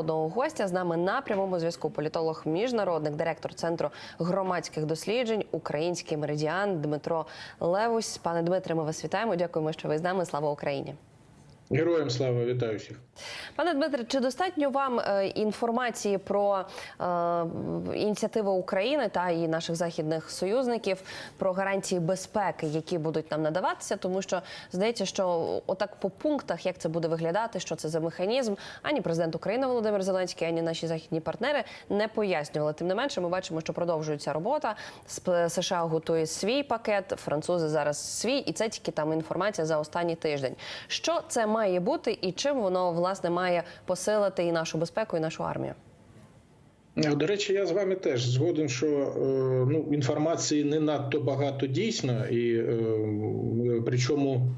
Одного гостя з нами на прямому зв'язку політолог, міжнародник, директор центру громадських досліджень Український меридіан Дмитро Левусь. Пане Дмитре, ми вас вітаємо. Дякуємо, що ви з нами. Слава Україні. Героям слава вітаю всіх. Пане Дмитре, чи достатньо вам е, інформації про е, ініціативи України та і наших західних союзників про гарантії безпеки, які будуть нам надаватися? Тому що здається, що отак по пунктах, як це буде виглядати, що це за механізм, ані президент України Володимир Зеленський, ані наші західні партнери не пояснювали. Тим не менше, ми бачимо, що продовжується робота. США готує свій пакет, французи зараз свій, і це тільки там інформація за останній тиждень. Що це має бути, і чим воно власне має посилити і нашу безпеку, і нашу армію? Е, До речі, я з вами теж згоден, що е, ну, інформації не надто багато дійсно, і е, причому.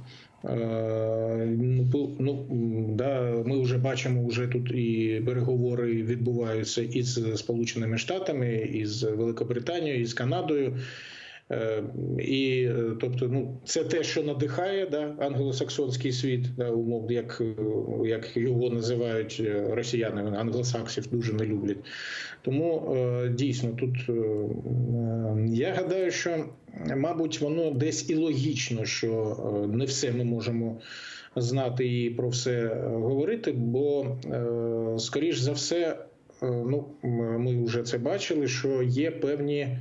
е, ну, Ну да, ми вже бачимо, вже тут і переговори відбуваються із Сполученими Штатами, із Великобританією, із Канадою. Е, І е, тобто, ну це те, що надихає да, англосаксонський світ, да, умов, як, як його називають е, росіяни, англосаксів дуже не люблять. Тому дійсно тут я гадаю, що мабуть воно десь і логічно, що не все ми можемо знати і про все говорити, бо скоріш за все, ну ми вже це бачили, що є певні.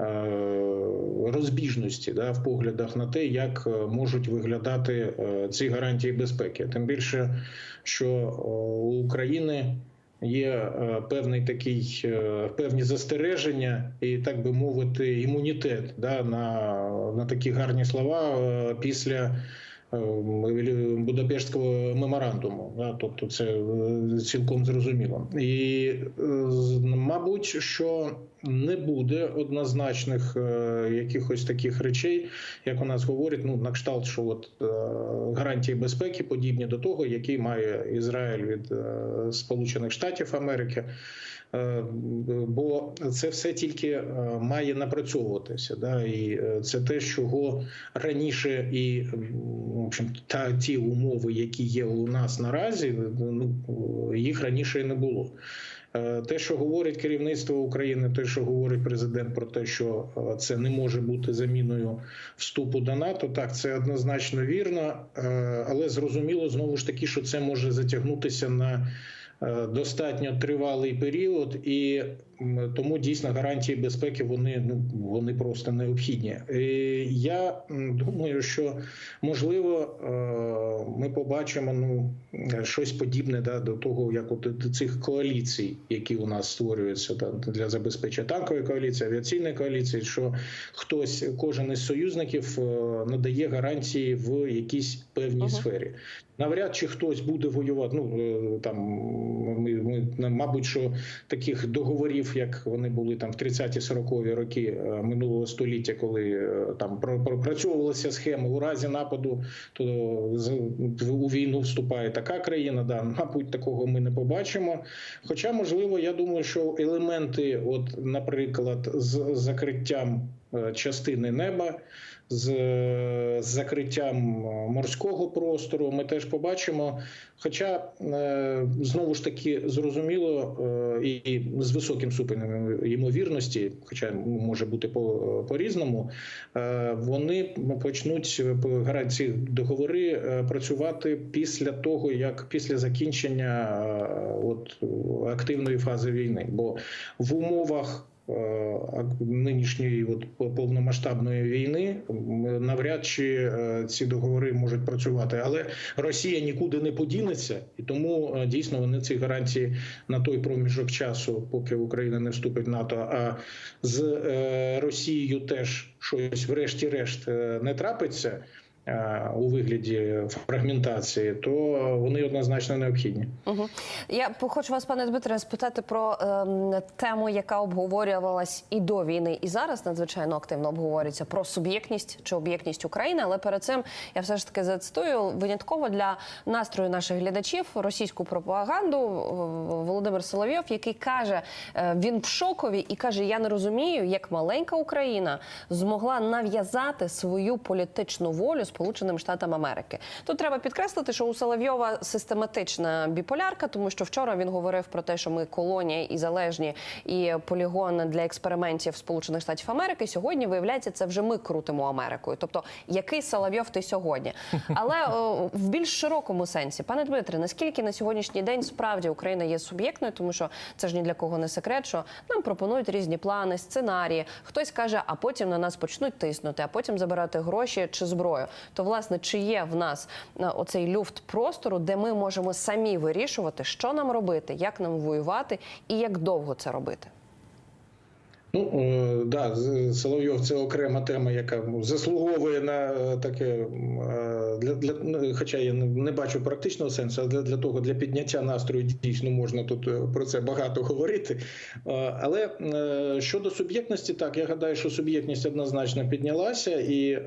Е, Розбіжності да, в поглядах на те, як е, можуть виглядати е, ці гарантії безпеки. Тим більше, що у України є певний такий певні застереження і, так би мовити, імунітет да, на, на такі гарні слова після. Будапештського меморандуму, да, тобто це цілком зрозуміло, і мабуть, що не буде однозначних е, якихось таких речей, як у нас говорять, ну на кшталт, що от е, гарантії безпеки подібні до того, які має Ізраїль від е, Сполучених Штатів Америки. Бо це все тільки має напрацьовуватися, да, і це те, чого раніше, і в общем, та ті умови, які є у нас наразі, ну їх раніше і не було. Е, Те, що говорить керівництво України, те, що говорить президент про те, що е, це не може бути заміною вступу до НАТО, так це однозначно вірно, е, але зрозуміло знову ж таки, що це може затягнутися на достатньо тривалий період, і тому дійсно гарантії безпеки вони ну вони просто необхідні. І я думаю, що можливо е, ми побачимо ну щось подібне да, до того, як от до цих коаліцій, які у нас створюються там для забезпечення танкової коаліції, авіаційної коаліції, що хтось, кожен із союзників е, надає гарантії в якійсь певній Ага. сфері. Навряд чи хтось буде воювати. Ну е, там ми, ми мабуть, що таких договорів, як вони були там в 30-40-ві роки е, минулого століття, коли е, там пропрацьовувалася схема у разі нападу, то у війну вступає така країна. Да, мабуть, такого ми не побачимо. Хоча, можливо, я думаю, що елементи, от, наприклад, з закриттям е, частини неба. З закриттям е, морського простору ми теж побачимо. Хоча е, знову ж таки зрозуміло е, і з високим ступенем ймовірності, хоча може бути по, по різному, вони почнуть по гарантії договори працювати після того, як після закінчення от активної фази війни, бо в умовах нинішньої от повномасштабної війни навряд чи е, ці договори можуть працювати, але Росія нікуди не подінеться, і тому е, дійсно вони ці гарантії на той проміжок часу, поки Україна не вступить в НАТО, а з е, Росією теж щось, врешті-решт, е, не трапиться. Е, У вигляді фрагментації, то вони однозначно необхідні. Угу. Я хочу вас, пане Дмитре, спитати про ем, тему, яка обговорювалась і до війни, і зараз надзвичайно активно обговорюється про суб'єктність чи об'єктність України. Але перед цим я все ж таки зацитую винятково для настрою наших глядачів російську пропаганду. Володимир Соловйов, який каже, е, він в шокові і каже: Я не розумію, як маленька Україна змогла нав'язати свою політичну волю Сполученим Штатам Америки. Тут треба підкреслити, що у Соловйова систематична біполярка, тому що вчора він говорив про те, що ми колонія і залежні, і полігон для експериментів Сполучених Штатів Америки. Сьогодні виявляється, це вже ми крутимо Америкою. Тобто, який Соловйов ти сьогодні? Але о, в більш широкому сенсі, пане Дмитре, наскільки на сьогоднішній день справді Україна є суб'єктною, тому що це ж ні для кого не секрет, що нам пропонують різні плани, сценарії. Хтось каже, а потім на нас почнуть тиснути, а потім забирати гроші чи зброю. То власне, чи є в нас е, оцей люфт простору, де ми можемо самі вирішувати, що нам робити, як нам воювати і як довго це робити? Ну да, Соловйов це окрема тема, яка заслуговує на е, таке е, для, для хоча я не, бачу практичного сенсу, але для, того для підняття настрою дійсно можна тут е, про це багато говорити. Але щодо суб'єктності, так я гадаю, що суб'єктність однозначно піднялася, і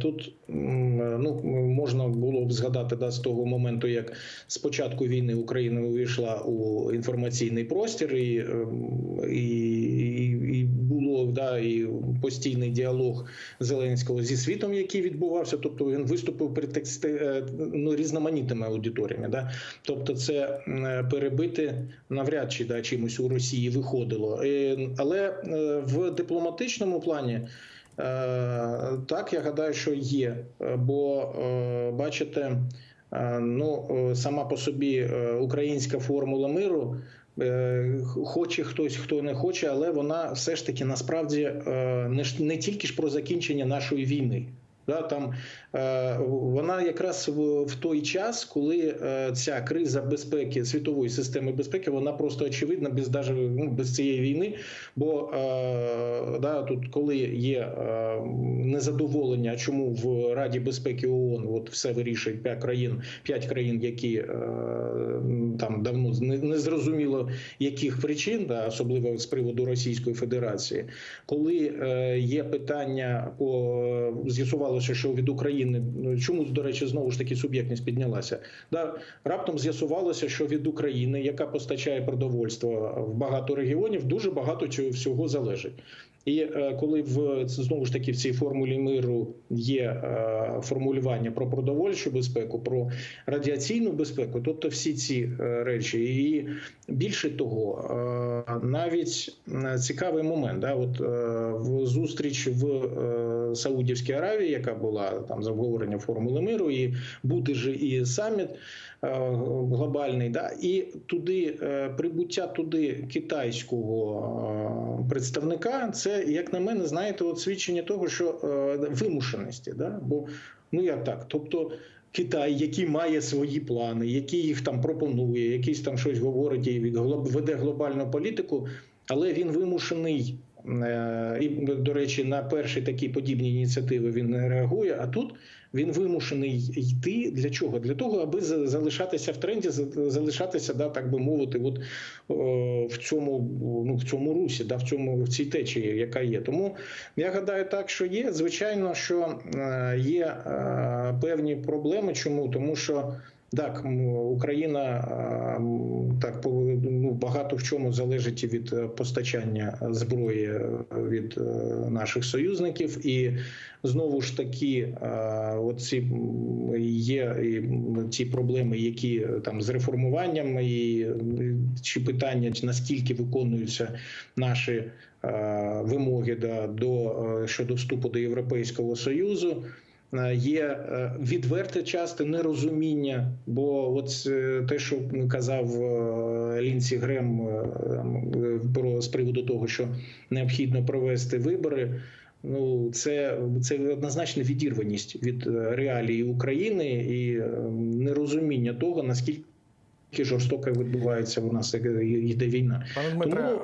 тут ну можна було б згадати да, з того моменту, як з початку війни Україна увійшла у інформаційний простір і, ем, і, да, і постійний діалог Зеленського зі світом, який відбувався. Тобто він виступив перед тексти, е, ну, різноманітними аудиторіями. Да? Тобто, це перебити навряд чи да, чимось у Росії виходило. Е, Але е, в дипломатичному плані. Так, я гадаю, що є. Бо бачите, ну сама по собі українська формула миру. Е, Хоче хтось, хто не хоче, але вона все ж таки насправді е, не тільки ж про закінчення нашої війни. Да, там е, вона якраз в, в той час, коли е, ця криза безпеки світової системи безпеки, вона просто очевидна без даже ну, без цієї війни. Бо е, да, тут, коли є е, незадоволення, чому в Раді безпеки ООН от все вирішує п'ять країн, п'ять країн, які е, там давно не, не зрозуміло яких причин, да, особливо з приводу Російської Федерації, коли е, є питання по з'ясувалося, що від України ну, чому до речі знову ж таки суб'єктність піднялася. Да, раптом з'ясувалося, що від України, яка постачає продовольство в багато регіонів, дуже багато цього всього залежить. І е, коли в знову ж таки в цій формулі миру є е, формулювання про продовольчу безпеку, про радіаційну безпеку, тобто всі ці е, речі, і більше того, навіть цікавий момент, да, от в зустріч в Саудівській Аравії, яка була там за обговорення формули миру, і буде ж і саміт глобальний, да, і туди прибуття туди китайського представника, це як на мене, знаєте, от свідчення того, що е, вимушеності, да, бо ну як так, тобто. Китай, який має свої плани, який їх там пропонує, якийсь там щось говорить і веде глобальну політику, але він вимушений. е, І, до речі, на перші такі подібні ініціативи він не реагує. А тут він вимушений йти для чого? Для того, аби за- залишатися в тренді, за- залишатися, да, так би мовити, от е, в цьому ну в цьому русі, да, в цьому в цій течії, яка є. Тому я гадаю, так що є. Звичайно, що е, є е, певні проблеми. Чому? Тому що. Так, Україна так ну, багато в чому залежить від е, постачання зброї е, від е, наших союзників, і знову ж таки, оці є і м, ті проблеми, які там з реформуванням, і чи питання наскільки виконуються наші вимоги до щодо вступу до Європейського союзу. Е, Є е, відверте часто нерозуміння, бо от е, те, що казав Лінсі Грем про з приводу того, що необхідно провести вибори. Ну, це, це однозначно відірваність від реалії України і нерозуміння того, наскільки жорстоко відбувається у нас йде війна. Пане Дмитре, Тому,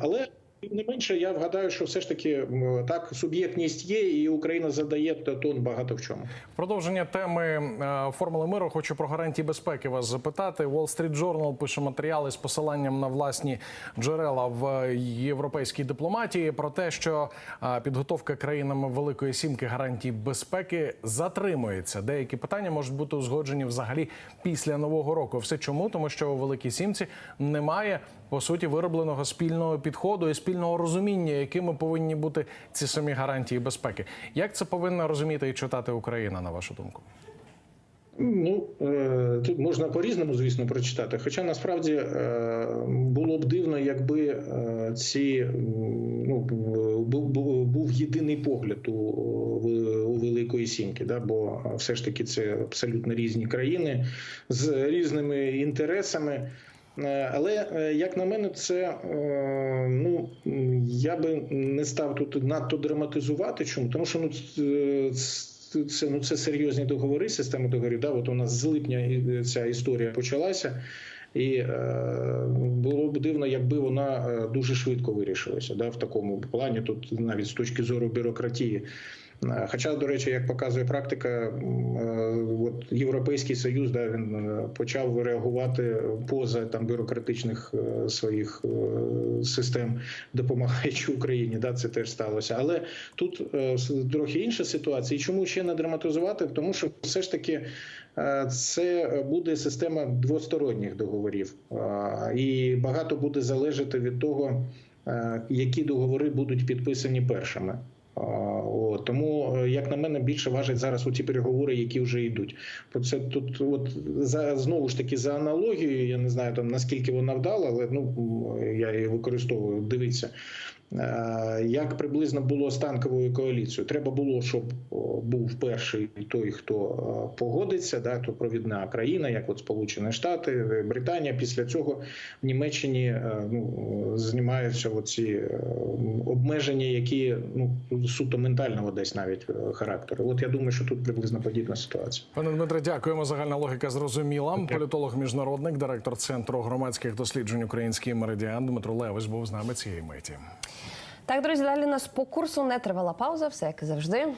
але не менше, я вгадаю, що все ж таки так суб'єктність є, і Україна задає тон багато в чому. Продовження теми е, формули миру. Хочу про гарантії безпеки вас запитати. Wall Street Journal пише матеріали з посиланням на власні джерела в європейській дипломатії про те, що е, підготовка країнами Великої Сімки гарантій безпеки затримується. Деякі питання можуть бути узгоджені взагалі після нового року. Все чому? Тому що у Великій Сімці немає по суті виробленого спільного підходу і спільного розуміння, якими повинні бути ці самі гарантії безпеки. Як це повинна розуміти і читати Україна, на вашу думку? Ну е, тут можна по-різному, звісно, прочитати. Хоча насправді е, було б дивно, якби е, ці ну був єдиний погляд у, у Великої Сімки, да, бо все ж таки це абсолютно різні країни з різними інтересами. Е, Але е, як на мене, це е, ну я би не став тут надто драматизувати. Чому тому, що ну це ну це серйозні договори, система договорів. Да, от у нас з липня ця історія почалася, і було б дивно, якби вона дуже швидко вирішилася. Да, в такому плані, тут навіть з точки зору бюрократії. Е, Хоча, до речі, як показує практика, е, от Європейський Союз да, він е, почав реагувати поза там бюрократичних своїх систем, допомагаючи Україні. Да, це теж сталося. Але тут трохи інша ситуація. І чому ще не драматизувати? Тому що все ж таки це буде система двосторонніх договорів, і багато буде залежати від того, які договори будуть підписані першими. От, тому, е, як на мене, більше важать зараз у ті переговори, які вже йдуть. Про Це тут, от за знову ж таки, за аналогією, я не знаю там наскільки вона вдала, але ну я її використовую. Дивіться, як приблизно було з танковою коаліцією. Треба було, щоб був перший той, хто е, погодиться, да, то провідна країна, як от Сполучені Штати, е, Британія. Після цього в Німеччині е, ну, знімаються оці е, обмеження, які ну суто ментального десь навіть е, характеру. От я думаю, що тут приблизно подібна ситуація. Пане Дмитре, дякуємо. Загальна логіка зрозуміла. Політолог, міжнародник, директор центру громадських досліджень Український меридіан Дмитро Левич був з нами цієї миті. Так, друзі, далі у нас по курсу не тривала пауза, все як і завжди.